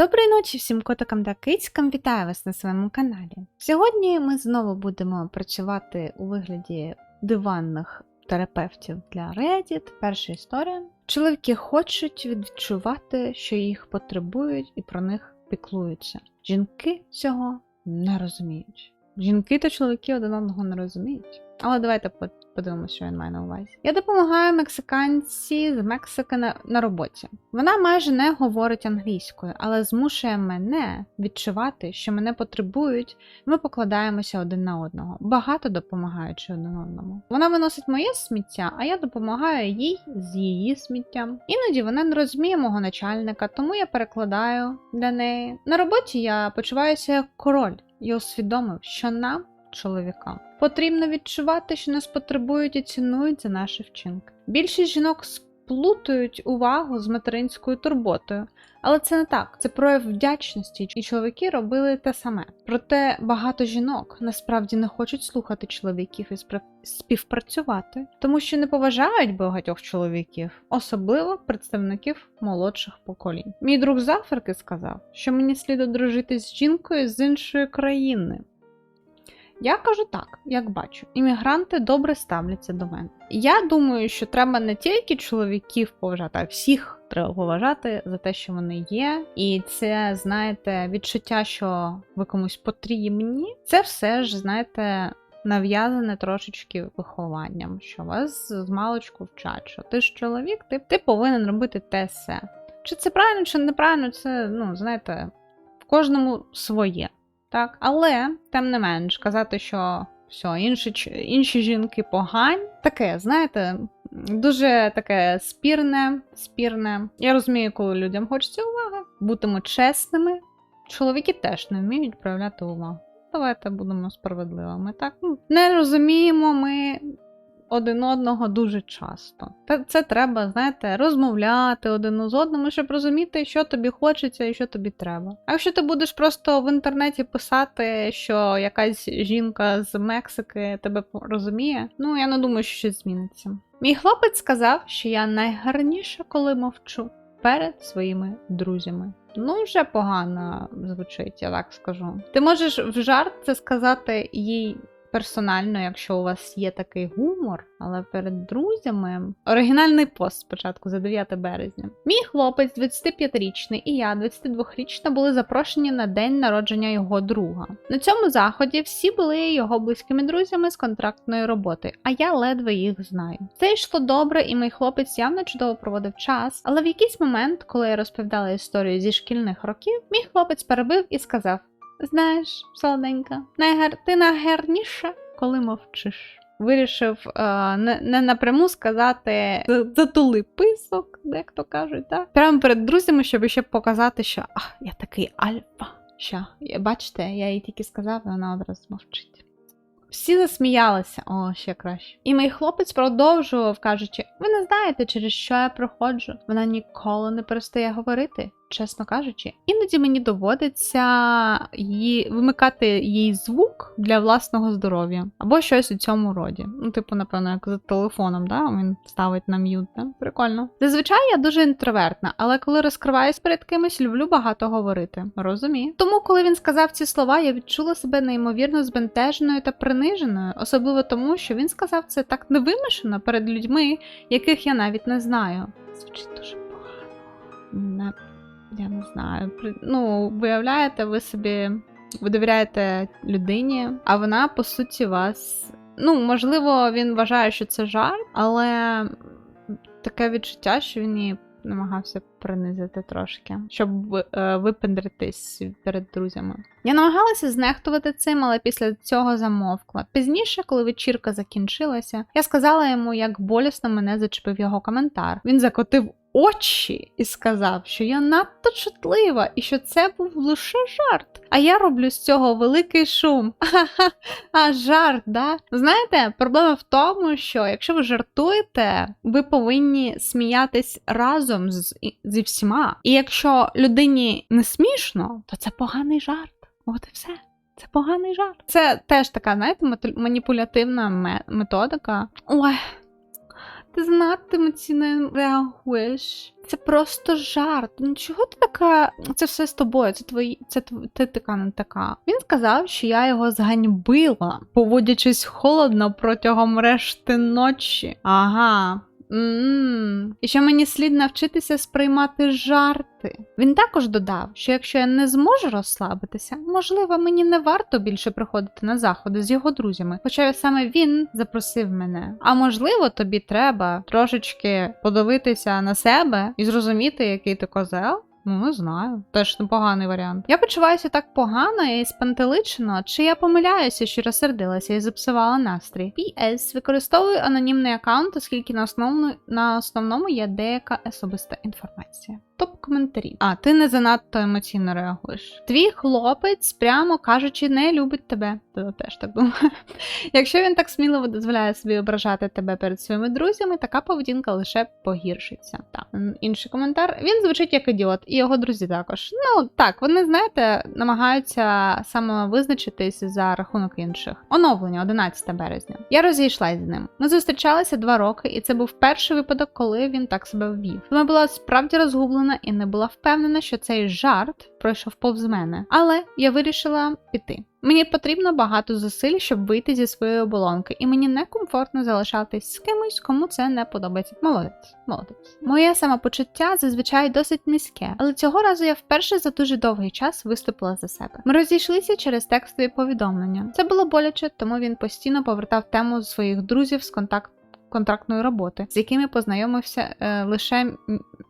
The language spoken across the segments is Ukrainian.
Доброї ночі всім котикам та кицькам, вітаю вас на своєму каналі. Сьогодні ми знову будемо працювати у вигляді диванних терапевтів для Reddit. Перша історія. Чоловіки хочуть відчувати, що їх потребують і про них піклуються. Жінки цього не розуміють. Жінки та чоловіки один одного не розуміють. Але давайте подивимося, що він має на увазі. Я допомагаю мексиканці з Мексики на, на роботі. Вона майже не говорить англійською, але змушує мене відчувати, що мене потребують. Ми покладаємося один на одного, багато допомагаючи один одному. Вона виносить моє сміття, а я допомагаю їй з її сміттям. Іноді вона не розуміє мого начальника, тому я перекладаю для неї. На роботі я почуваюся як король і усвідомив, що нам, чоловікам, потрібно відчувати, що нас потребують і цінують за наші вчинки. Більшість жінок сплутують увагу з материнською турботою, але це не так. Це прояв вдячності, і чоловіки робили те саме. Проте багато жінок насправді не хочуть слухати чоловіків і співпрацювати, тому що не поважають багатьох чоловіків, особливо представників молодших поколінь. Мій друг з Африки сказав, що мені слід одружитись з жінкою з іншої країни. Я кажу так, як бачу, іммігранти добре ставляться до мене. Я думаю, що треба не тільки чоловіків поважати, а всіх треба поважати за те, що вони є. І це, знаєте, відчуття, що ви комусь потрібні, це все ж, знаєте, нав'язане трошечки вихованням, що вас з маличку вчать, що ти ж чоловік, ти, ти повинен робити те все. Чи це правильно, чи неправильно, це, ну, знаєте, в кожному своє. Так, але тим не менш казати, що все, інші, інші жінки погані. Таке, знаєте, дуже таке спірне, спірне. Я розумію, коли людям хочеться уваги. Будемо чесними. Чоловіки теж не вміють проявляти увагу. Давайте будемо справедливими. Так, ну, не розуміємо ми один одного дуже часто. Та це треба, знаєте, розмовляти один з одним, щоб розуміти, що тобі хочеться і що тобі треба. А якщо ти будеш просто в інтернеті писати, що якась жінка з Мексики тебе розуміє, ну я не думаю, що щось зміниться. Мій хлопець сказав, що я найгарніша, коли мовчу перед своїми друзями. Ну, вже погано звучить, я так скажу. Ти можеш в жарт це сказати їй персонально, якщо у вас є такий гумор, але перед друзями. Оригінальний пост спочатку за 9 березня. Мій хлопець, 25-річний, і я, 22-річна, були запрошені на день народження його друга. На цьому заході всі були його близькими друзями з контрактної роботи, а я ледве їх знаю. Все йшло добре, і мій хлопець явно чудово проводив час, але в якийсь момент, коли я розповідала історію зі шкільних років, мій хлопець перебив і сказав: Знаєш, солоденька, найгар... ти найгарніша, коли мовчиш. Вирішив е, не, не напряму сказати затули писок, як то кажуть, так? Прямо перед друзями, щоб ще показати, що а, я такий альфа. Що, бачите, я їй тільки сказав, вона одразу мовчить. Всі засміялися, о, ще краще. І мій хлопець продовжував, кажучи: ви не знаєте, через що я проходжу. Вона ніколи не перестає говорити, чесно кажучи. Іноді мені доводиться її вимикати їй звук для власного здоров'я або щось у цьому роді. Ну, типу, напевно, як за телефоном, да? він ставить на м'ют. Да? Прикольно. Зазвичай я дуже інтровертна, але коли розкриваюсь перед кимось, люблю багато говорити. Розумію. Тому, коли він сказав ці слова, я відчула себе неймовірно збентеженою та приниженою, особливо тому, що він сказав це так невимушено перед людьми, яких я навіть не знаю. Звучить дуже погано. Я не знаю. Ну, виявляєте, ви собі ви довіряєте людині, а вона, по суті, вас. Ну, можливо, він вважає, що це жарт, але таке відчуття, що він її намагався принизити трошки, щоб е, випендритись перед друзями. Я намагалася знехтувати цим, але після цього замовкла. Пізніше, коли вечірка закінчилася, я сказала йому, як болісно мене зачепив його коментар. Він закотив очі і сказав, що я надто чутлива і що це був лише жарт. А я роблю з цього великий шум. А жарт, да? Знаєте, проблема в тому, що якщо ви жартуєте, ви повинні сміятись разом з, зі всіма. І якщо людині не смішно, то це поганий жарт. От і все. Це поганий жарт. Це теж така, знаєте, маніпулятивна методика. Ой, ти ці не реагуєш. Це просто жарт. Ну чого ти така? Це все з тобою, це твої, це ти така не така. Він сказав, що я його зганьбила, поводячись холодно протягом решти ночі. Ага. М І що мені слід навчитися сприймати жарти. Він також додав, що якщо я не зможу розслабитися, можливо, мені не варто більше приходити на заходи з його друзями, хоча саме він запросив мене. А можливо, тобі треба трошечки подивитися на себе і зрозуміти, який ти козел. Ну, не знаю. Теж непоганий варіант. Я почуваюся так погано і спантеличено, чи я помиляюся, що розсердилася і зіпсувала настрій. PS. Використовую анонімний аккаунт, оскільки на основному, на основному є деяка особиста інформація. Топ коментарі. А, ти не занадто емоційно реагуєш. Твій хлопець, прямо кажучи, не любить тебе. Ти теж так думаю. Якщо він так сміливо дозволяє собі ображати тебе перед своїми друзями, така поведінка лише погіршиться. Так, інший коментар. Він звучить як ідіот, і його друзі також. Ну так, вони знаєте, намагаються самовизначитись за рахунок інших. Оновлення 11 березня. Я розійшлась з ним. Ми зустрічалися два роки, і це був перший випадок, коли він так себе ввів. Я була справді розгублена і не була впевнена, що цей жарт пройшов повз мене. Але я вирішила піти. Мені потрібно багато зусиль, щоб вийти зі своєї оболонки, і мені некомфортно залишатись з кимось, кому це не подобається. Молодець, молодець. Моє самопочуття зазвичай досить низьке, але цього разу я вперше за дуже довгий час виступила за себе. Ми розійшлися через текстові повідомлення. Це було боляче, тому він постійно повертав тему своїх друзів з контакт. Контрактної роботи, з якими познайомився е, лише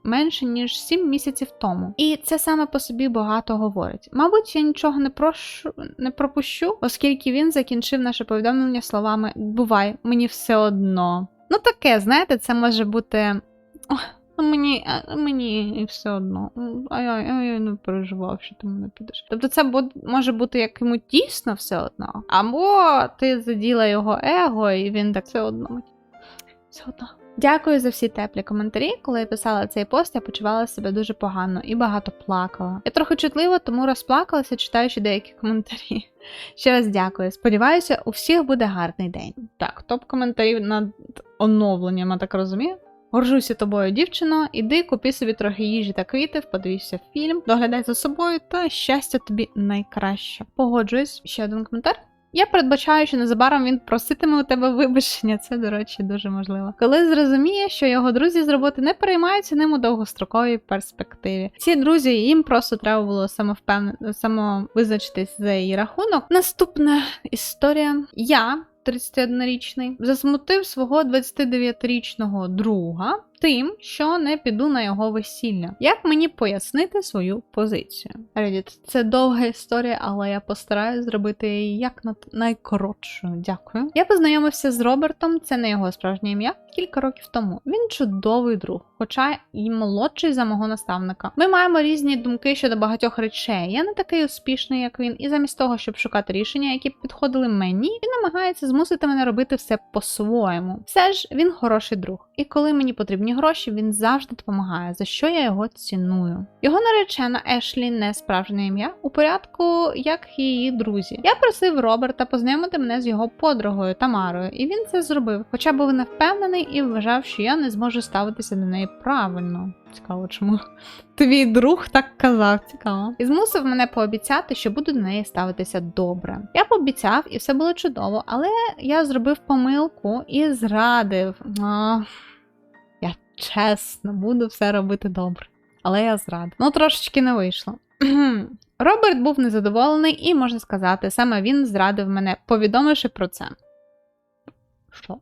менше ніж 7 місяців тому. І це саме по собі багато говорить. Мабуть, я нічого не прошу не пропущу, оскільки він закінчив наше повідомлення словами Бувай, мені все одно. Ну таке, знаєте, це може бути. «Ох, ну Мені, мені і все одно. А я, а я не переживав, що ти мене підеш. Тобто це може бути як йому дійсно все одно. Або ти заділа його его, і він так все одно. Все. Дякую за всі теплі коментарі. Коли я писала цей пост, я почувала себе дуже погано і багато плакала. Я трохи чутлива, тому розплакалася, читаючи деякі коментарі. Ще раз дякую. Сподіваюся, у всіх буде гарний день. Так, топ коментарів над оновленням, я так розумію. Горжуся тобою, дівчино, іди купи собі трохи їжі та квітів, подивися фільм, доглядай за собою та щастя тобі найкраще. Погоджуюсь, ще один коментар. Я передбачаю, що незабаром він проситиме у тебе вибачення. Це, до речі, дуже можливо. Коли зрозуміє, що його друзі з роботи не переймаються ним у довгостроковій перспективі. Ці друзі їм просто треба було самовпевнено самовизначитись за її рахунок. Наступна історія. Я. 31-річний, засмутив свого 29-річного друга тим, що не піду на його весілля. Як мені пояснити свою позицію? Reddit, це довга історія, але я постараюсь зробити її як на найкоротшою. Дякую. Я познайомився з Робертом, це не його справжнє ім'я, кілька років тому. Він чудовий друг, хоча і молодший за мого наставника. Ми маємо різні думки щодо багатьох речей. Я не такий успішний, як він, і замість того, щоб шукати рішення, які б підходили мені, він намагається змусити мене робити все по-своєму. Все ж він хороший друг, і коли мені потрібні гроші, він завжди допомагає, за що я його ціную. Його наречена Ешлі не справжнє ім'я у порядку, як її друзі. Я просив Роберта познайомити мене з його подругою Тамарою, і він це зробив, хоча був не впевнений і вважав, що я не зможу ставитися до неї правильно. Цікаво, чому твій друг так казав, цікаво. І змусив мене пообіцяти, що буду до неї ставитися добре. Я пообіцяв, і все було чудово, але я зробив помилку і зрадив. А, я чесно буду все робити добре. Але я зрадив. Ну, трошечки не вийшло. Роберт був незадоволений, і можна сказати, саме він зрадив мене, повідомивши про це. Що?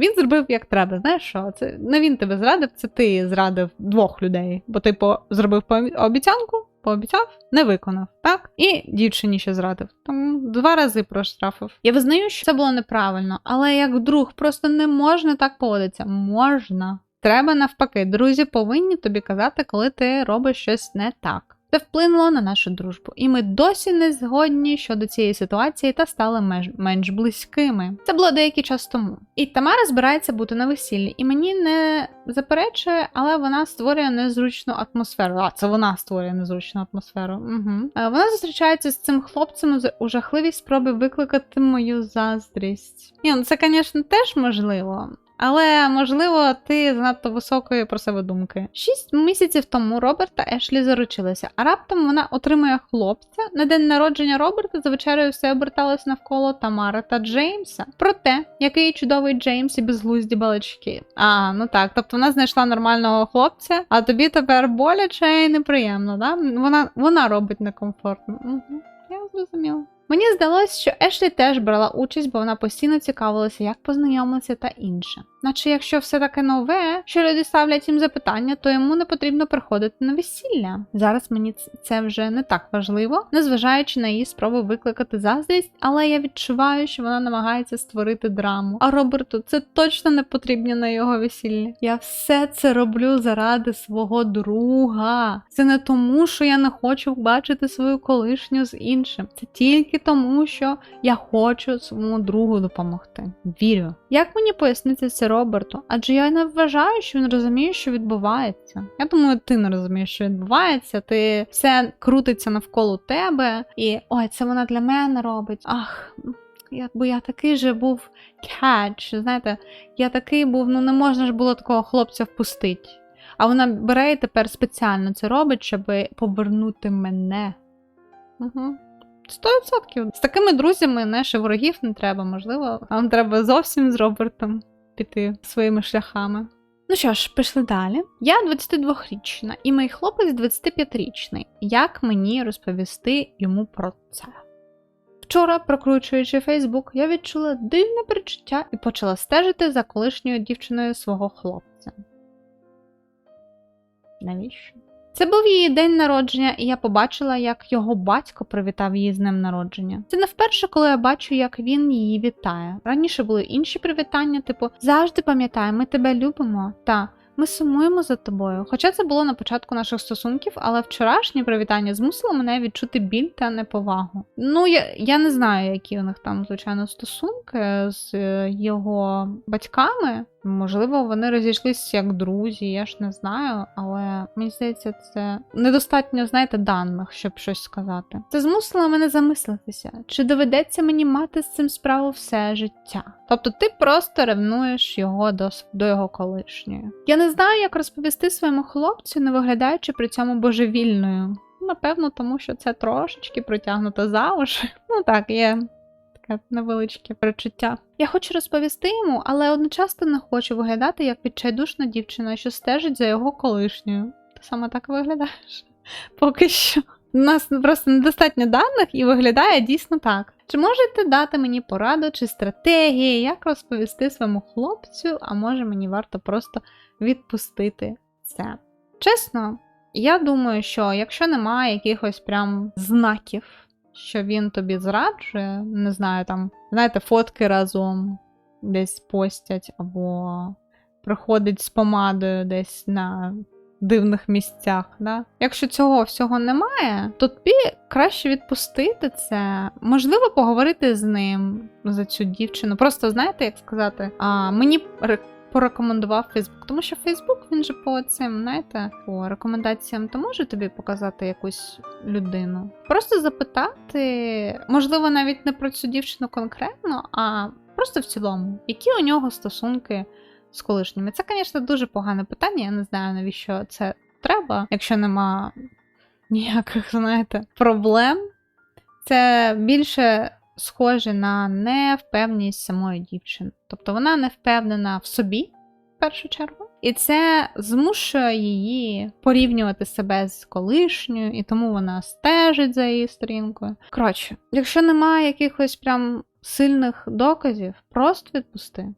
Він зробив як треба. Знаєш що? Це не він тебе зрадив, це ти зрадив двох людей. Бо ти по... зробив обіцянку, пообіцяв, не виконав, так? І дівчині ще зрадив. Тому два рази проштрафив. Я визнаю, що це було неправильно, але як друг просто не можна так поводитися. Можна. Треба навпаки, друзі повинні тобі казати, коли ти робиш щось не так. Це вплинуло на нашу дружбу, і ми досі не згодні щодо цієї ситуації та стали меж- менш близькими. Це було деякий час тому. І Тамара збирається бути на весіллі, і мені не заперечує, але вона створює незручну атмосферу. А це вона створює незручну атмосферу. Угу. Вона зустрічається з цим хлопцем у жахливій спробі викликати мою заздрість. Ні, ну це, звісно, теж можливо. Але можливо, ти занадто високої про себе думки. Шість місяців тому Роберт та Ешлі заручилися, а раптом вона отримує хлопця. На день народження Роберта за вечерею все оберталось навколо Тамари та Джеймса. Проте, який чудовий Джеймс і безглузді балачки. А, ну так, тобто вона знайшла нормального хлопця, а тобі тепер боляче і неприємно, да? Вона, вона робить некомфортно. Угу. Я зрозуміла. Мені здалося, що Ешлі теж брала участь, бо вона постійно цікавилася, як познайомилися та інше. Наче якщо все таке нове, що люди ставлять їм запитання, то йому не потрібно приходити на весілля. Зараз мені це вже не так важливо, незважаючи на її спроби викликати заздрість, але я відчуваю, що вона намагається створити драму. А Роберту це точно не потрібно на його весіллі. Я все це роблю заради свого друга. Це не тому, що я не хочу бачити свою колишню з іншим. Це тільки тому, що я хочу своєму другу допомогти. Вірю. Як мені пояснити це Роберту? Адже я не вважаю, що він розуміє, що відбувається. Я думаю, ти не розумієш, що відбувається. Ти все крутиться навколо тебе, і ой, це вона для мене робить. Ах. Якби я такий же був catch, знаєте, я такий був, ну не можна ж було такого хлопця впустити. А вона бере і тепер спеціально це робить, щоб повернути мене. Угу. Сто відсотків. З такими друзями наших ворогів не треба, можливо, вам треба зовсім з Робертом піти своїми шляхами. Ну що ж, пішли далі. Я 22-річна, і мій хлопець 25-річний. Як мені розповісти йому про це? Вчора, прокручуючи Фейсбук, я відчула дивне перечуття і почала стежити за колишньою дівчиною свого хлопця. Навіщо? Це був її день народження, і я побачила, як його батько привітав її з днем народження. Це не вперше, коли я бачу, як він її вітає. Раніше були інші привітання, типу завжди пам'ятай, ми тебе любимо та ми сумуємо за тобою. Хоча це було на початку наших стосунків, але вчорашнє привітання змусило мене відчути біль та неповагу. Ну, я, я не знаю, які у них там, звичайно, стосунки з е, його батьками. Можливо, вони розійшлися як друзі, я ж не знаю, але мені здається, це недостатньо, знаєте, даних, щоб щось сказати. Це змусило мене замислитися, чи доведеться мені мати з цим справу все життя. Тобто ти просто ревнуєш його до, до його колишньої. Я не знаю, як розповісти своєму хлопцю, не виглядаючи при цьому божевільною. Напевно, тому що це трошечки притягнуто за уші. Ну так, є таке невеличке перечуття. Я хочу розповісти йому, але одночасно не хочу виглядати як відчайдушна дівчина, що стежить за його колишньою. Ти саме так виглядаєш? Поки що. У нас просто недостатньо даних і виглядає дійсно так. Чи можете дати мені пораду чи стратегії, як розповісти своєму хлопцю, а може мені варто просто відпустити це? Чесно, я думаю, що якщо немає якихось прям знаків, що він тобі зраджує, не знаю, там, знаєте, фотки разом десь постять, або приходить з помадою десь на дивних місцях. Да? Якщо цього всього немає, то тобі краще відпустити це, можливо, поговорити з ним за цю дівчину. Просто знаєте, як сказати, а, мені порекомендував Фейсбук, тому що Фейсбук він же по цим, знаєте, по рекомендаціям то може тобі показати якусь людину. Просто запитати, можливо, навіть не про цю дівчину конкретно, а просто в цілому, які у нього стосунки з колишніми. Це, звісно, дуже погане питання. Я не знаю, навіщо це треба, якщо нема ніяких, знаєте, проблем. Це більше схоже на невпевненість самої дівчини. Тобто вона не впевнена в собі, в першу чергу, і це змушує її порівнювати себе з колишньою, і тому вона стежить за її сторінкою. Коротше, якщо немає якихось прям сильних доказів, просто відпусти.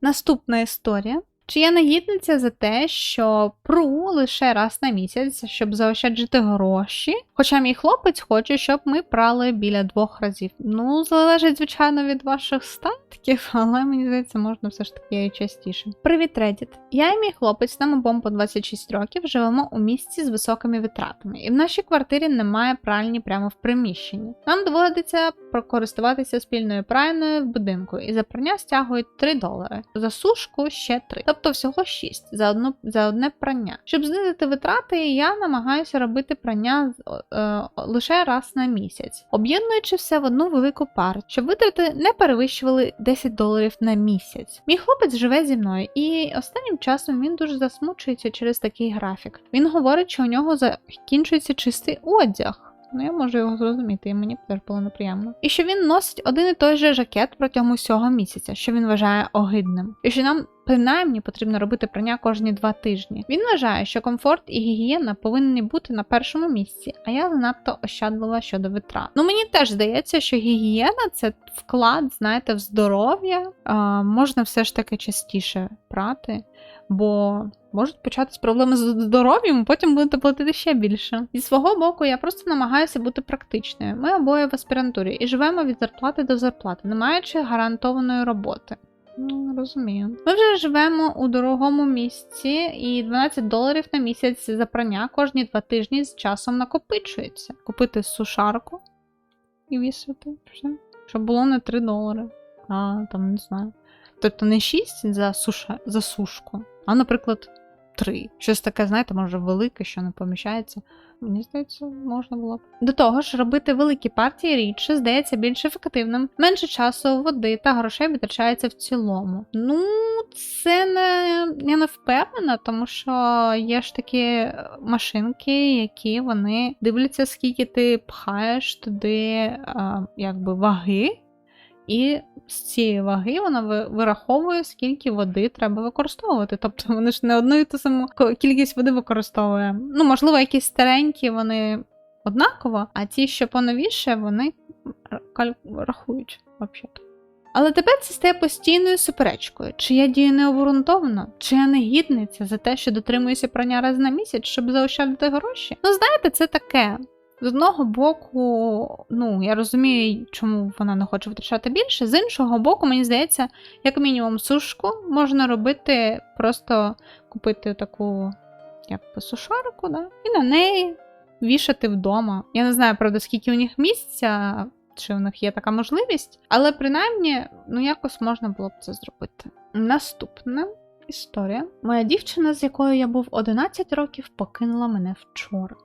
Наступна історія. Чи я негідниця за те, що пру лише раз на місяць, щоб заощаджити гроші? Хоча мій хлопець хоче, щоб ми прали біля двох разів. Ну, залежить, звичайно, від ваших статків, але мені здається, можна все ж таки і частіше. Привіт, Reddit. Я і мій хлопець нам обом по 26 років живемо у місті з високими витратами, і в нашій квартирі немає пральні прямо в приміщенні. Нам доводиться прокористуватися спільною пральною в будинку, і за прання стягують 3 долари, за сушку ще 3. Тобто всього 6 за, одну, за одне прання. Щоб знизити витрати, я намагаюся робити прання е, лише раз на місяць, об'єднуючи все в одну велику пару, щоб витрати не перевищували 10 доларів на місяць. Мій хлопець живе зі мною, і останнім часом він дуже засмучується через такий графік. Він говорить, що у нього закінчується чистий одяг. Ну, я можу його зрозуміти, і мені теж було неприємно. І що він носить один і той же жакет протягом усього місяця, що він вважає огидним. І що нам принаймні потрібно робити прання кожні два тижні. Він вважає, що комфорт і гігієна повинні бути на першому місці, а я занадто ощадлива щодо витрат. Ну мені теж здається, що гігієна це вклад, знаєте, в здоров'я. Можна все ж таки частіше прати, бо можуть початись проблеми з здоров'ям, потім будете платити ще більше. Зі свого боку, я просто намагаюся бути практичною. Ми обоє в аспірантурі і живемо від зарплати до зарплати, не маючи гарантованої роботи. Ну, розумію. Ми вже живемо у дорогому місці, і 12 доларів на місяць за прання кожні два тижні з часом накопичується. Купити сушарку і вісити. Все. Щоб було не 3 долари, а там не знаю. Тобто не 6 за, суша, за сушку, а, наприклад, 3. Щось таке, знаєте, може велике, що не поміщається. Мені здається, можна було б. До того ж, робити великі партії рідше здається більш ефективним. Менше часу, води та грошей витрачається в цілому. Ну, це не я не впевнена, тому що є ж такі машинки, які вони дивляться, скільки ти пхаєш туди а, якби ваги. І з цієї ваги вона вираховує, скільки води треба використовувати. Тобто вони ж не одну і ту саму кількість води використовує. Ну, можливо, якісь старенькі вони однаково, а ті, що поновіше, вони рахують взагалі. Але тепер це стає постійною суперечкою. Чи я дію необґрунтовано, чи я негідниця за те, що дотримуюся прання раз на місяць, щоб заощадити гроші? Ну, знаєте, це таке. З одного боку, ну я розумію, чому вона не хоче витрачати більше. З іншого боку, мені здається, як мінімум сушку можна робити, просто купити таку якби сушарку, да? і на неї вішати вдома. Я не знаю, правда, скільки у них місця, чи у них є така можливість, але принаймні, ну якось можна було б це зробити. Наступна історія. Моя дівчина, з якою я був 11 років, покинула мене вчора.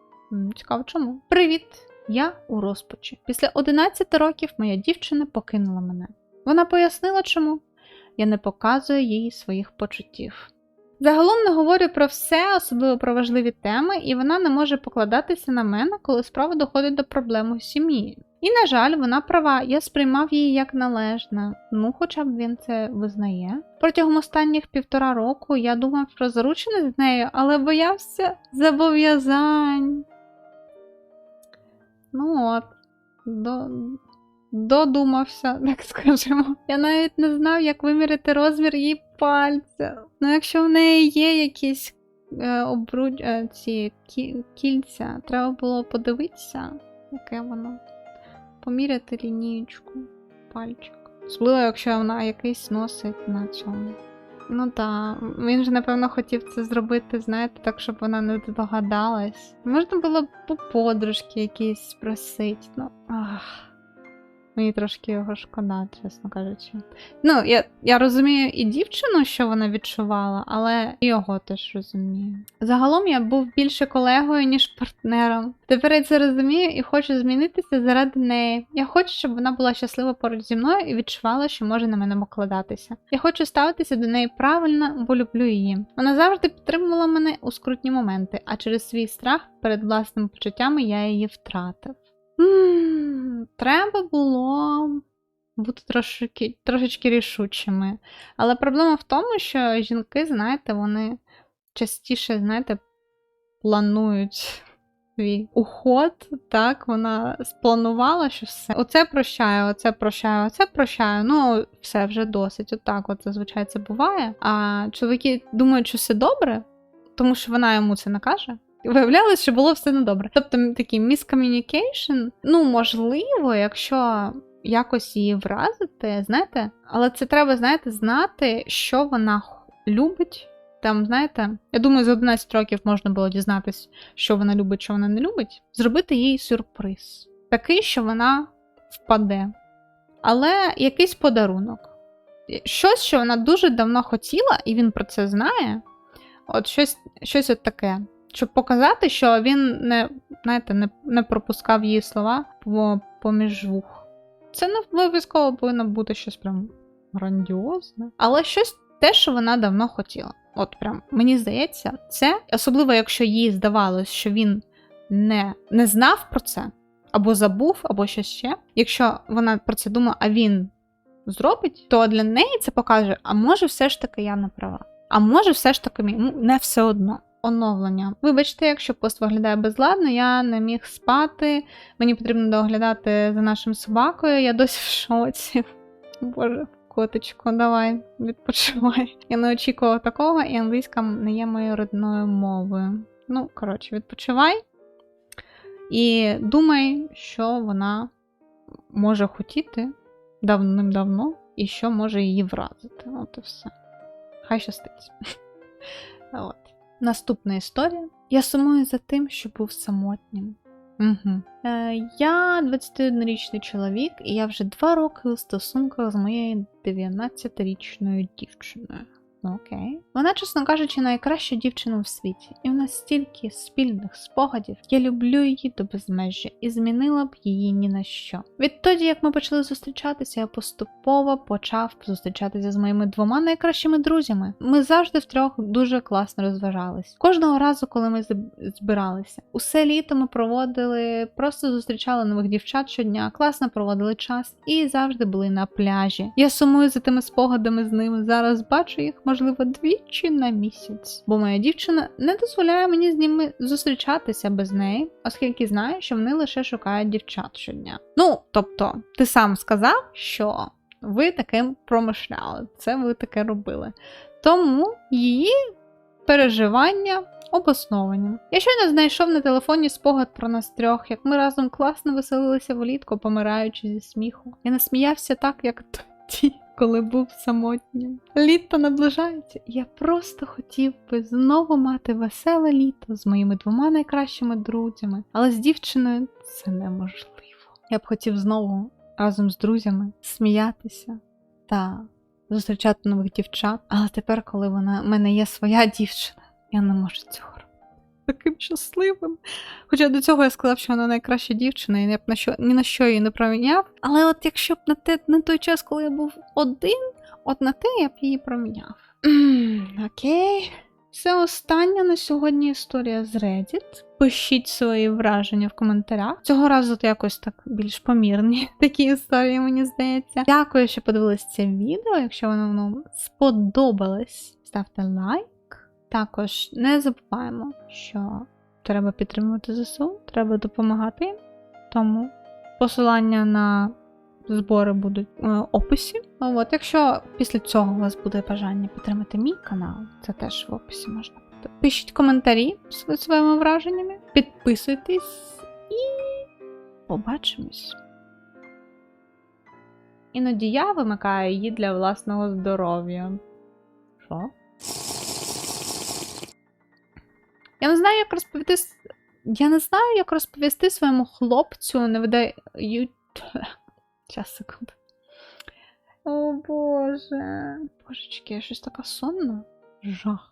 Цікаво, чому? Привіт! Я у розпачі. Після 11 років моя дівчина покинула мене. Вона пояснила, чому. Я не показую їй своїх почуттів. Загалом не говорю про все, особливо про важливі теми, і вона не може покладатися на мене, коли справа доходить до проблем у сім'ї. І, на жаль, вона права, я сприймав її як належне, ну хоча б він це визнає. Протягом останніх півтора року я думав про зарученість з нею, але боявся зобов'язань. Ну от, до... додумався, так скажемо. Я навіть не знав, як виміряти розмір її пальця. Ну, якщо в неї є якісь е, обруч... е, ці кі... кільця, треба було подивитися, яке воно. Поміряти лінієчку, пальчик. Особливо, якщо вона якийсь носить на цьому. Ну так, він же, напевно, хотів це зробити, знаєте, так, щоб вона не догадалась. Можна було б по подружки якісь спросити. Ну, ах. Мені трошки його шкода, чесно кажучи. Ну, я, я розумію і дівчину, що вона відчувала, але його теж розумію. Загалом я був більше колегою, ніж партнером. Тепер я це розумію і хочу змінитися заради неї. Я хочу, щоб вона була щаслива поруч зі мною і відчувала, що може на мене покладатися. Я хочу ставитися до неї правильно, бо люблю її. Вона завжди підтримувала мене у скрутні моменти, а через свій страх перед власними почуттями я її втратив. Треба було бути трошки, трошечки рішучими. Але проблема в тому, що жінки, знаєте, вони частіше, знаєте, планують свій уход. Так, вона спланувала, що все. Оце прощаю, оце прощаю, оце прощаю. Ну, все вже досить. Отак, от зазвичай це буває. А чоловіки думають, що все добре, тому що вона йому це накаже. Виявлялося, що було все недобре. Тобто такий miscommunication, ну, можливо, якщо якось її вразити, знаєте, але це треба, знаєте, знати, що вона любить. Там, знаєте, я думаю, за 11 років можна було дізнатись, що вона любить, що вона не любить. Зробити їй сюрприз. Такий, що вона впаде. Але якийсь подарунок. щось, що вона дуже давно хотіла, і він про це знає. От щось, щось от таке. Щоб показати, що він не, знаєте, не, не пропускав її слова поміж вух. Це не обов'язково повинно бути щось прям грандіозне. Але щось те, що вона давно хотіла. От прям мені здається, це, особливо якщо їй здавалось, що він не, не знав про це, або забув, або щось ще. Якщо вона про це думає, а він зробить, то для неї це покаже, а може, все ж таки я не права. А може, все ж таки ну, не все одно. Оновлення. Вибачте, якщо пост виглядає безладно, я не міг спати. Мені потрібно доглядати за нашим собакою. Я досі в шоці. Боже, котичку, давай, відпочивай. Я не очікувала такого, і англійська не є моєю родною мовою. Ну, коротше, відпочивай. І думай, що вона може хотіти давним-давно, і що може її вразити. От і все. Хай щастить. От. Наступна історія. Я сумую за тим, що був самотнім. Угу. Е, я 21-річний чоловік, і я вже два роки у стосунках з моєю 19-річною дівчиною. Ну, Окей. Вона, чесно кажучи, найкраща дівчина в світі, і в нас стільки спільних спогадів. Я люблю її до безмежжя і змінила б її ні на що. Відтоді, як ми почали зустрічатися, я поступово почав зустрічатися з моїми двома найкращими друзями. Ми завжди втрьох дуже класно розважались. Кожного разу, коли ми збиралися, усе літо ми проводили, просто зустрічали нових дівчат щодня, класно проводили час і завжди були на пляжі. Я сумую за тими спогадами з ними. Зараз бачу їх, можливо, двічі на місяць. Бо моя дівчина не дозволяє мені з ними зустрічатися без неї, оскільки знає, що вони лише шукають дівчат щодня. Ну, тобто, ти сам сказав, що ви таким промишляли, це ви таке робили. Тому її переживання обосновані. Я щойно знайшов на телефоні спогад про нас трьох, як ми разом класно веселилися влітку, помираючи зі сміху. Я не сміявся так, як тоді, коли був самотнім. Літо наближається, я просто хотів би знову мати веселе літо з моїми двома найкращими друзями, але з дівчиною це неможливо. Я б хотів знову разом з друзями сміятися та зустрічати нових дівчат. Але тепер, коли вона в мене є своя дівчина, я не можу цього. Таким щасливим. Хоча до цього я сказав, що вона найкраща дівчина, і я б на що, ні на що її не проміняв. Але от якщо б на, те, на той час, коли я був один, от на те я б її проміняв. Окей. Це остання на сьогодні історія з Reddit. Пишіть свої враження в коментарях. Цього разу то якось так більш помірні такі історії, мені здається. Дякую, що подивились це відео. Якщо воно вам сподобалось, ставте лайк. Також не забуваємо, що треба підтримувати ЗСУ, треба допомагати. їм. Тому посилання на збори будуть в описі. От, якщо після цього у вас буде бажання підтримати мій канал, це теж в описі можна. Пишіть коментарі зі своїми враженнями, підписуйтесь і побачимось. Іноді я вимикаю її для власного здоров'я. Що? Я не знаю, як розповісти. Я не знаю, як розповісти своєму хлопцю, не видаю. Час секунду. О Боже. Божечки, я щось така сонна. Жах.